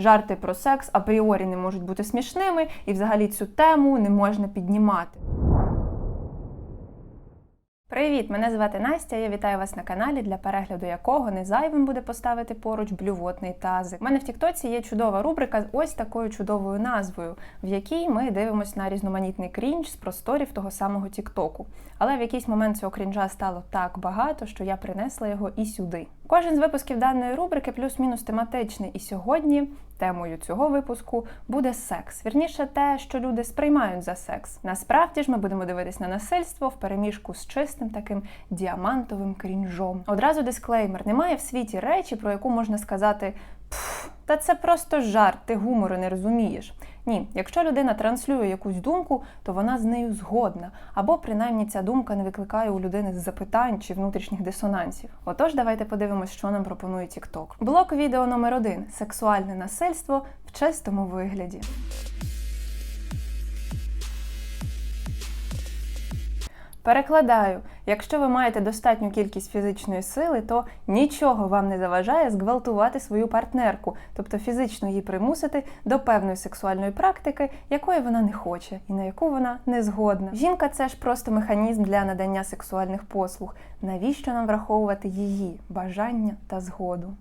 жарти про секс апріорі не можуть бути смішними, і взагалі цю тему не можна піднімати. Привіт! Мене звати Настя. Я вітаю вас на каналі, для перегляду якого не зайвим буде поставити поруч блювотний тазик. У мене в Тіктоці є чудова рубрика з ось такою чудовою назвою, в якій ми дивимося на різноманітний крінж з просторів того самого Тіктоку. Але в якийсь момент цього крінжа стало так багато, що я принесла його і сюди. Кожен з випусків даної рубрики плюс-мінус тематичний, і сьогодні темою цього випуску буде секс. Вірніше, те, що люди сприймають за секс. Насправді ж ми будемо дивитись на насильство в переміжку з чистим таким діамантовим крінжом. Одразу дисклеймер: немає в світі речі, про яку можна сказати. «Пф, Та це просто жарт, ти гумору не розумієш. Ні, якщо людина транслює якусь думку, то вона з нею згодна, або принаймні ця думка не викликає у людини запитань чи внутрішніх дисонансів. Отож, давайте подивимось, що нам пропонує TikTok. Блок відео номер один сексуальне насильство в чистому вигляді. Перекладаю, якщо ви маєте достатню кількість фізичної сили, то нічого вам не заважає зґвалтувати свою партнерку, тобто фізично її примусити до певної сексуальної практики, якої вона не хоче і на яку вона не згодна. Жінка це ж просто механізм для надання сексуальних послуг. Навіщо нам враховувати її бажання та згоду?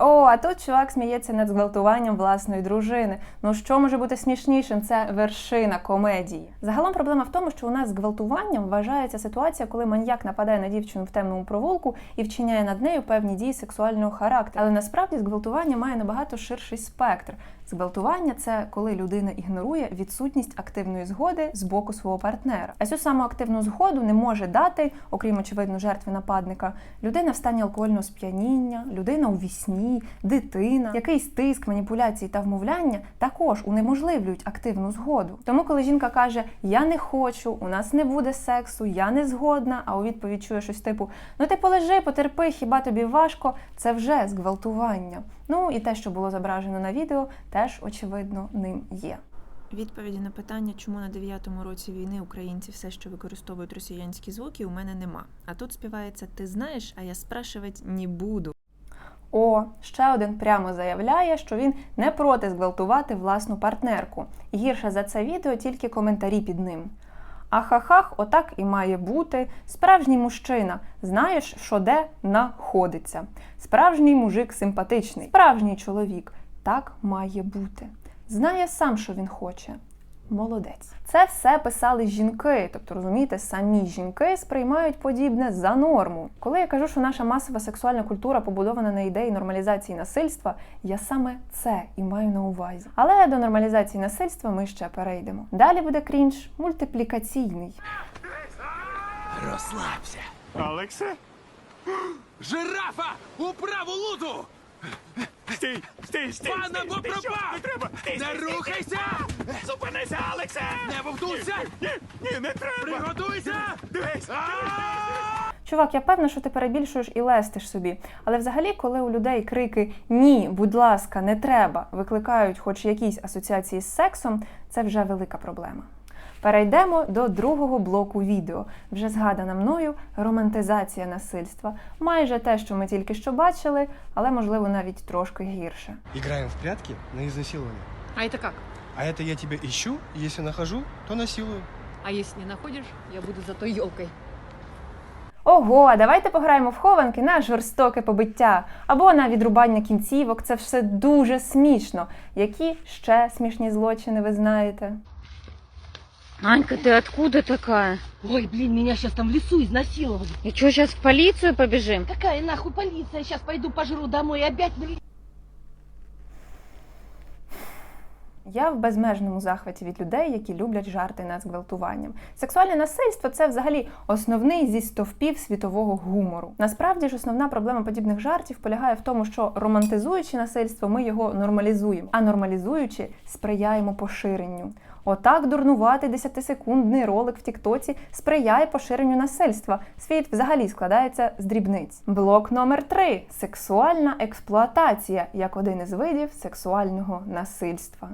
О, а тут чувак сміється над зґвалтуванням власної дружини. Ну що може бути смішнішим? Це вершина комедії. Загалом проблема в тому, що у нас зґвалтуванням вважається ситуація, коли маньяк нападає на дівчину в темному провулку і вчиняє над нею певні дії сексуального характеру. Але насправді зґвалтування має набагато ширший спектр. Зґвалтування це коли людина ігнорує відсутність активної згоди з боку свого партнера. А цю саму активну згоду не може дати, окрім очевидно, жертви нападника, людина в стані алкогольного сп'яніння, людина у вісні, дитина, якийсь тиск, маніпуляції та вмовляння також унеможливлюють активну згоду. Тому, коли жінка каже Я не хочу, у нас не буде сексу, я не згодна, а у відповідь чує щось типу Ну ти полежи, потерпи, хіба тобі важко, це вже зґвалтування. Ну і те, що було зображено на відео, теж очевидно ним є. Відповіді на питання, чому на дев'ятому році війни українці все ще використовують росіянські звуки, у мене нема. А тут співається Ти знаєш, а я спрашивать не буду. О, ще один прямо заявляє, що він не проти зґвалтувати власну партнерку. Гірше за це відео тільки коментарі під ним. Ахахах, отак і має бути. Справжній мужчина, знаєш, що де находиться. Справжній мужик симпатичний, справжній чоловік. Так має бути. Знає сам, що він хоче. Молодець. Це все писали жінки, тобто розумієте, самі жінки сприймають подібне за норму. Коли я кажу, що наша масова сексуальна культура побудована на ідеї нормалізації насильства, я саме це і маю на увазі. Але до нормалізації насильства ми ще перейдемо. Далі буде крінж мультиплікаційний. Розслабся. Алексе? Жирафа! У праву луду! Стій, стій, стій! Стій, пропав! Не треба! Стій, Не стій, стій, рухайся! Зупинися, Алексе! Не вовтуйся! Ні, ні, не треба! Приготуйся! Дивись! Чувак, я певна, що ти перебільшуєш і лестиш собі. Але взагалі, коли у людей крики Ні, будь ласка, не треба викликають хоч якісь асоціації з сексом, це вже велика проблема. Перейдемо до другого блоку відео. Вже згадана мною романтизація насильства. Майже те, що ми тільки що бачили, але можливо навіть трошки гірше. Играем в прятки на изнасилование. А это как? А это я ищу, и если нахожу, то насилую. А если не находишь, я буду за той елкой. Ого, а давайте пограємо в хованки на жорстоке побиття або на відрубання кінцівок. Це все дуже смішно. Які ще смішні злочини ви знаєте? Анька, ты откуда такая? Ой, блин, меня сейчас там в лесу изнасиловали. И что, сейчас в полицию побежим? Какая нахуй полиция? Сейчас пойду пожру домой и опять в Я в безмежному захваті від людей, які люблять жарти над зґвалтуванням. Сексуальне насильство це взагалі основний зі стовпів світового гумору. Насправді ж основна проблема подібних жартів полягає в тому, що романтизуючи насильство, ми його нормалізуємо, а нормалізуючи, сприяємо поширенню. Отак дурнуватий 10-секундний ролик в Тіктоці сприяє поширенню насильства. Світ взагалі складається з дрібниць. Блок номер 3 сексуальна експлуатація як один із видів сексуального насильства.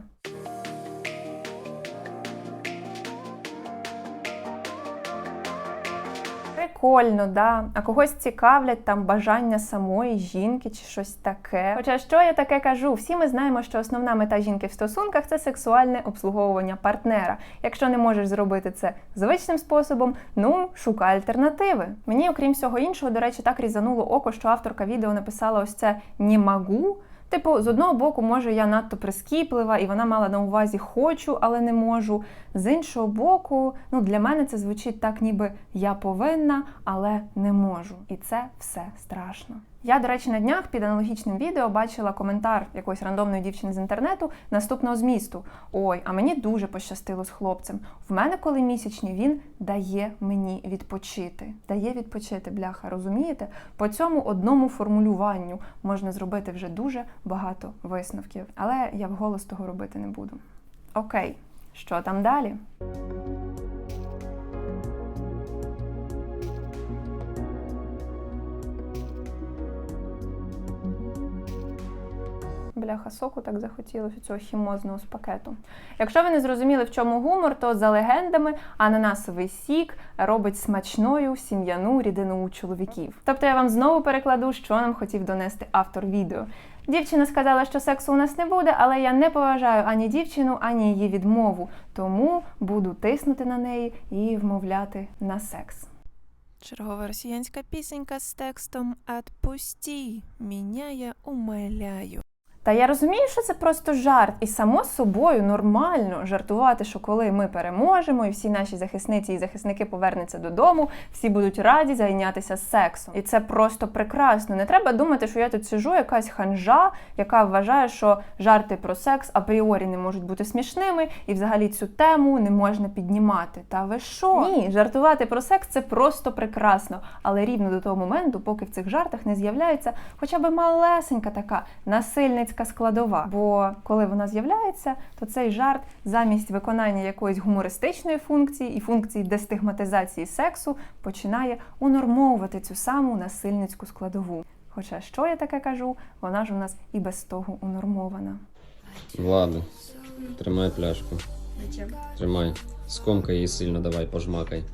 Прикольно, да. А когось цікавлять там бажання самої жінки чи щось таке. Хоча що я таке кажу? Всі ми знаємо, що основна мета жінки в стосунках це сексуальне обслуговування партнера. Якщо не можеш зробити це звичним способом, ну шукай альтернативи. Мені, окрім всього іншого, до речі, так різануло око, що авторка відео написала ось це «не могу». Типу, з одного боку, може, я надто прискіплива, і вона мала на увазі хочу, але не можу. З іншого боку, ну для мене це звучить так, ніби я повинна, але не можу. І це все страшно. Я, до речі, на днях під аналогічним відео бачила коментар якоїсь рандомної дівчини з інтернету наступного змісту: Ой, а мені дуже пощастило з хлопцем. В мене, коли місячні, він дає мені відпочити. Дає відпочити, бляха, розумієте? По цьому одному формулюванню можна зробити вже дуже багато висновків. Але я вголос того робити не буду. Окей, що там далі? Бляха соку так захотілося цього хімозного з пакету. Якщо ви не зрозуміли, в чому гумор, то за легендами ананасовий сік робить смачною сім'яну рідину у чоловіків. Тобто я вам знову перекладу, що нам хотів донести автор відео. Дівчина сказала, що сексу у нас не буде, але я не поважаю ані дівчину, ані її відмову, тому буду тиснути на неї і вмовляти на секс. Чергова росіянська пісенька з текстом «Отпусти, меня я умоляю». Та я розумію, що це просто жарт, і само собою нормально жартувати, що коли ми переможемо, і всі наші захисниці і захисники повернуться додому, всі будуть раді зайнятися сексом. І це просто прекрасно. Не треба думати, що я тут сижу, якась ханжа, яка вважає, що жарти про секс апріорі не можуть бути смішними, і взагалі цю тему не можна піднімати. Та ви що? Ні, жартувати про секс це просто прекрасно. Але рівно до того моменту, поки в цих жартах не з'являється хоча б малесенька така насильницька складова. Бо коли вона з'являється, то цей жарт замість виконання якоїсь гумористичної функції і функції дестигматизації сексу починає унормовувати цю саму насильницьку складову. Хоча що я таке кажу, вона ж у нас і без того унормована. Ладно, тримай пляшку. Тримай. Скомкай її сильно, давай, пожмакай.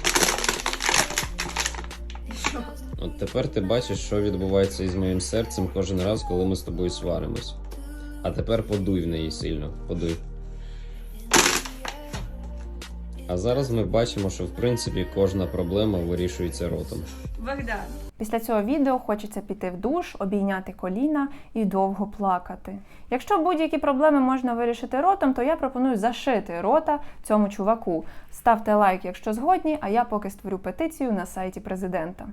От тепер ти бачиш, що відбувається із моїм серцем кожен раз, коли ми з тобою сваримось. А тепер подуй в неї сильно. Подуй. А зараз ми бачимо, що в принципі кожна проблема вирішується ротом. Після цього відео хочеться піти в душ, обійняти коліна і довго плакати. Якщо будь-які проблеми можна вирішити ротом, то я пропоную зашити рота цьому чуваку. Ставте лайк, якщо згодні, а я поки створю петицію на сайті президента.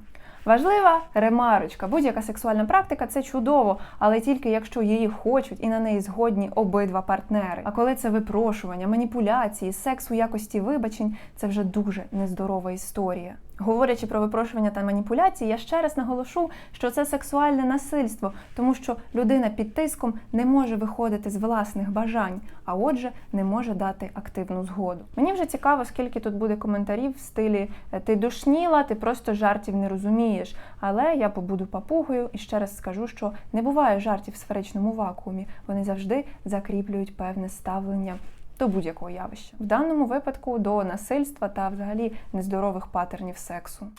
Важлива ремарочка. Будь-яка сексуальна практика це чудово, але тільки якщо її хочуть і на неї згодні обидва партнери. А коли це випрошування, маніпуляції, секс у якості вибачень, це вже дуже нездорова історія. Говорячи про випрошування та маніпуляції, я ще раз наголошу, що це сексуальне насильство, тому що людина під тиском не може виходити з власних бажань, а отже, не може дати активну згоду. Мені вже цікаво, скільки тут буде коментарів в стилі ти душніла, ти просто жартів не розумієш. Але я побуду папугою і ще раз скажу, що не буває жартів в сферичному вакуумі. Вони завжди закріплюють певне ставлення до будь-якого явища. В даному випадку до насильства та взагалі нездорових патернів сексу.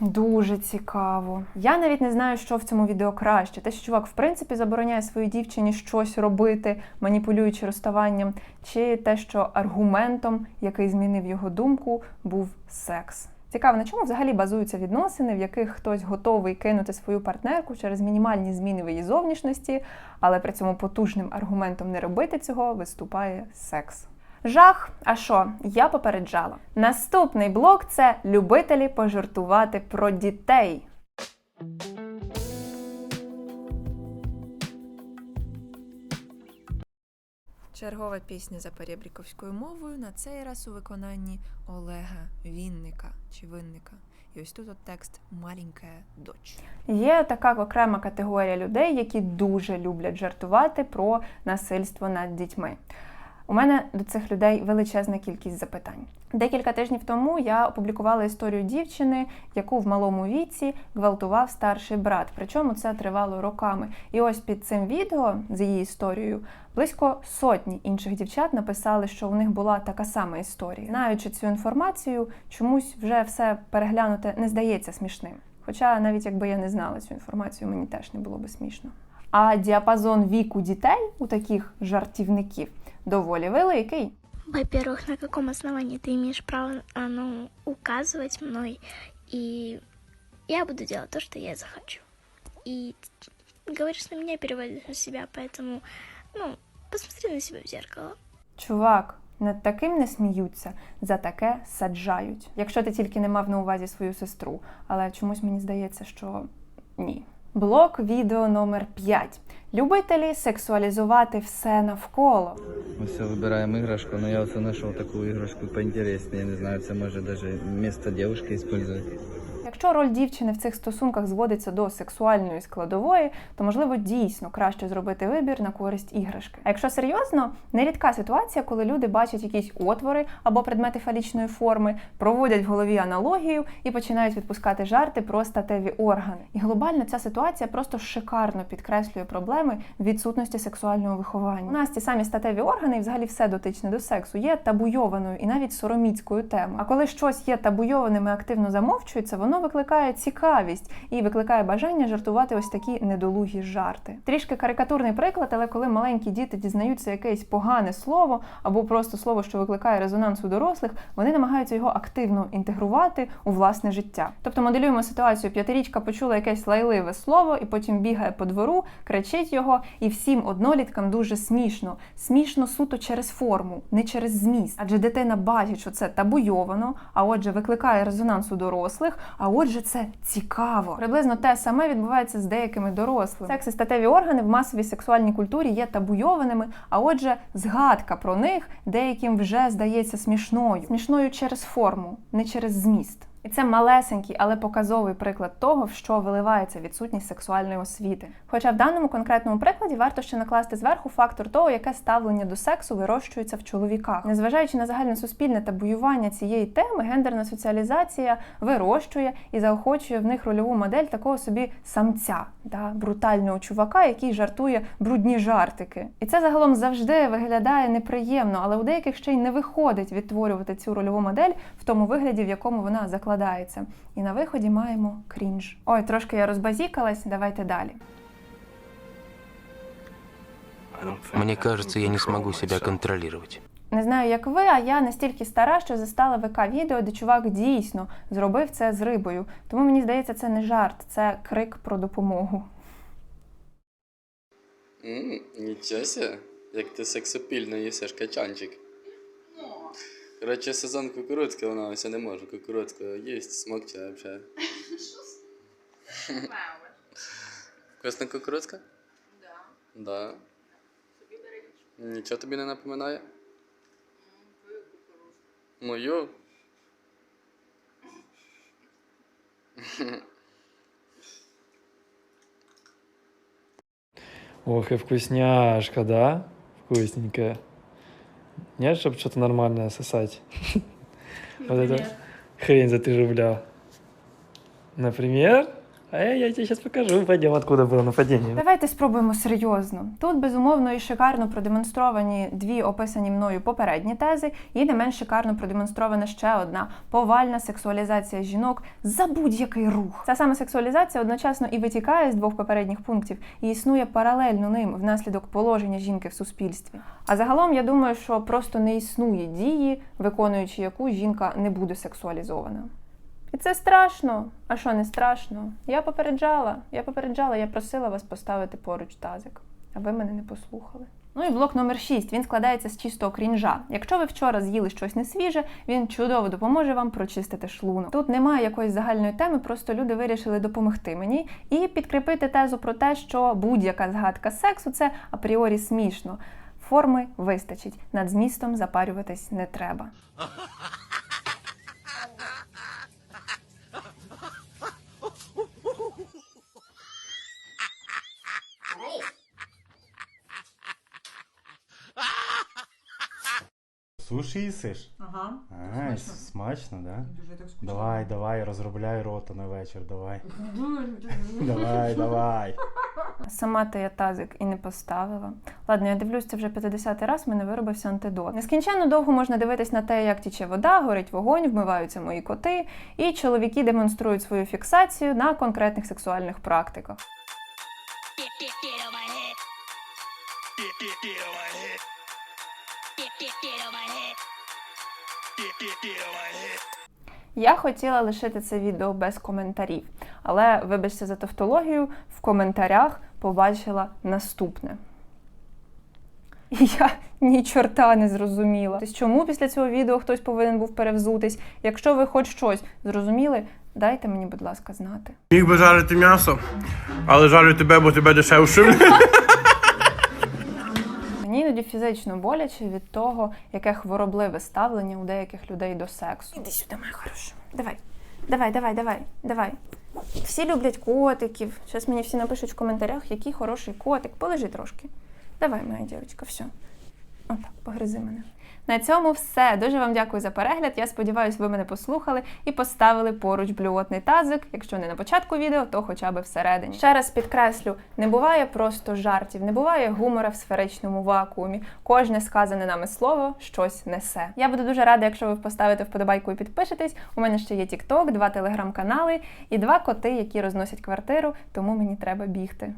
Дуже цікаво. Я навіть не знаю, що в цьому відео краще. Те, що чувак в принципі забороняє своїй дівчині щось робити, маніпулюючи розставанням, чи те, що аргументом, який змінив його думку, був секс. Цікаво, на чому взагалі базуються відносини, в яких хтось готовий кинути свою партнерку через мінімальні зміни в її зовнішності, але при цьому потужним аргументом не робити цього виступає секс. Жах, а що? Я попереджала. Наступний блок це любителі пожартувати про дітей. Чергова пісня за перебріковською мовою, на цей раз у виконанні Олега Вінника чи Винника. І ось тут от текст «Маленька дочь». Є така окрема категорія людей, які дуже люблять жартувати про насильство над дітьми. У мене до цих людей величезна кількість запитань. Декілька тижнів тому я опублікувала історію дівчини, яку в малому віці гвалтував старший брат. Причому це тривало роками. І ось під цим відео з її історією близько сотні інших дівчат написали, що у них була така сама історія. Знаючи цю інформацію, чомусь вже все переглянуте не здається смішним. Хоча навіть якби я не знала цю інформацію, мені теж не було би смішно. А діапазон віку дітей у таких жартівників доволі великий. Во-первых, на каком основании ты имеешь право а, ну, указывать мной, и я буду делать то, что я захочу. И ты говоришь на меня, переводишь на себя, поэтому, ну, посмотри на себя в зеркало. Чувак, над таким не сміються, за таке саджають. Якщо ти тільки не мав на увазі свою сестру, але чомусь мені здається, що ні. Блок відео номер 5. Любителі сексуалізувати все навколо. Мы все выбираем игрушку, но я вот нашел такую игрушку поинтереснее. Я не знаю, это может даже вместо девушки использовать. Якщо роль дівчини в цих стосунках зводиться до сексуальної складової, то можливо дійсно краще зробити вибір на користь іграшки. А якщо серйозно, нерідка ситуація, коли люди бачать якісь отвори або предмети фалічної форми, проводять в голові аналогію і починають відпускати жарти про статеві органи. І глобально ця ситуація просто шикарно підкреслює проблеми відсутності сексуального виховання. У нас ті самі статеві органи і взагалі все дотичне до сексу є табуйованою і навіть сороміцькою темою. А коли щось є табуйованим і активно замовчується, воно викликає цікавість і викликає бажання жартувати ось такі недолугі жарти. Трішки карикатурний приклад, але коли маленькі діти дізнаються якесь погане слово або просто слово, що викликає резонанс у дорослих, вони намагаються його активно інтегрувати у власне життя. Тобто моделюємо ситуацію: п'ятирічка почула якесь лайливе слово і потім бігає по двору, кричить його, і всім одноліткам дуже смішно. Смішно суто через форму, не через зміст. Адже дитина бачить, що це табуйовано, а отже, викликає резонанс у дорослих. А отже, це цікаво. Приблизно те саме відбувається з деякими дорослими. Секс і статеві органи в масовій сексуальній культурі є табуйованими, а отже, згадка про них деяким вже здається смішною. Смішною через форму, не через зміст. І це малесенький, але показовий приклад того, в що виливається відсутність сексуальної освіти. Хоча в даному конкретному прикладі варто ще накласти зверху фактор того, яке ставлення до сексу вирощується в чоловіках. Незважаючи на загальносуспільне табуювання цієї теми, гендерна соціалізація вирощує і заохочує в них рольову модель такого собі самця, да, брутального чувака, який жартує брудні жартики. І це загалом завжди виглядає неприємно, але у деяких ще й не виходить відтворювати цю рольову модель в тому вигляді, в якому вона закладається. І на виході маємо крінж. Ой, трошки я розбазікалась, давайте далі. Мне кажется, я не смогу себя контролировать. Не знаю, як ви, а я настільки стара, що застала ВК відео, де чувак дійсно зробив це з рибою. Тому мені здається, це не жарт, це крик про допомогу. Нічого як ти сексапільно їсиш качанчик. Коротше, сезон кукурудзки, вона ось не може кукурудзку їсть, смокче взагалі. Вкусна кукурудзка? Да. Да. Нічого тобі не напоминає? Мою? Ох, и вкусняшка, да? Вкусненькая. Нет, чтобы что-то нормальное сосать? Вот это хрень за 3 рубля. Например? А я, я тебе сейчас покажу. Пойдем, откуда было нападение. Давайте спробуємо серйозно. Тут безумовно і шикарно продемонстровані дві описані мною попередні тези, і не менш шикарно продемонстрована ще одна повальна сексуалізація жінок за будь-який рух. Ця саме сексуалізація одночасно і витікає з двох попередніх пунктів і існує паралельно ним внаслідок положення жінки в суспільстві. А загалом я думаю, що просто не існує дії, виконуючи яку жінка не буде сексуалізована. І це страшно. А що не страшно? Я попереджала, я попереджала, я просила вас поставити поруч тазик, а ви мене не послухали. Ну і блок номер 6. Він складається з чистого крінжа. Якщо ви вчора з'їли щось несвіже, він чудово допоможе вам прочистити шлунок. Тут немає якоїсь загальної теми, просто люди вирішили допомогти мені і підкріпити тезу про те, що будь-яка згадка сексу це апріорі смішно. Форми вистачить, над змістом запарюватись не треба. Суші їсиш? Ага. Ай, Смачно. смачно, да? Дуже так скучно. Давай, давай, розробляй рота на вечір, давай. Давай, давай. Сама то я тазик і не поставила. Ладно, я дивлюсь, це вже 50 раз в мене виробився антидот. Нескінченно довго можна дивитись на те, як тіче вода, горить вогонь, вмиваються мої коти, і чоловіки демонструють свою фіксацію на конкретних сексуальних практиках. Я хотіла лишити це відео без коментарів, але вибачте за тавтологію, в коментарях побачила наступне. І я ні чорта не зрозуміла. Тобто, чому після цього відео хтось повинен був перевзутись? Якщо ви хоч щось зрозуміли, дайте мені, будь ласка, знати. Міг би жарити м'ясо, але жарю тебе, бо тебе дешевше. Іноді фізично боляче від того, яке хворобливе ставлення у деяких людей до сексу. Іди сюди, моя хороша. Давай, давай, давай, давай, давай. Всі люблять котиків. Зараз мені всі напишуть в коментарях, який хороший котик. Полежи трошки. Давай, моя дівчинка, все. Отак, погризи мене. На цьому все. Дуже вам дякую за перегляд. Я сподіваюся, ви мене послухали і поставили поруч блювотний тазик. Якщо не на початку відео, то хоча б всередині. Ще раз підкреслю: не буває просто жартів, не буває гумора в сферичному вакуумі. Кожне сказане нами слово щось несе. Я буду дуже рада, якщо ви поставите вподобайку і підпишетесь. У мене ще є TikTok, два телеграм-канали і два коти, які розносять квартиру, тому мені треба бігти.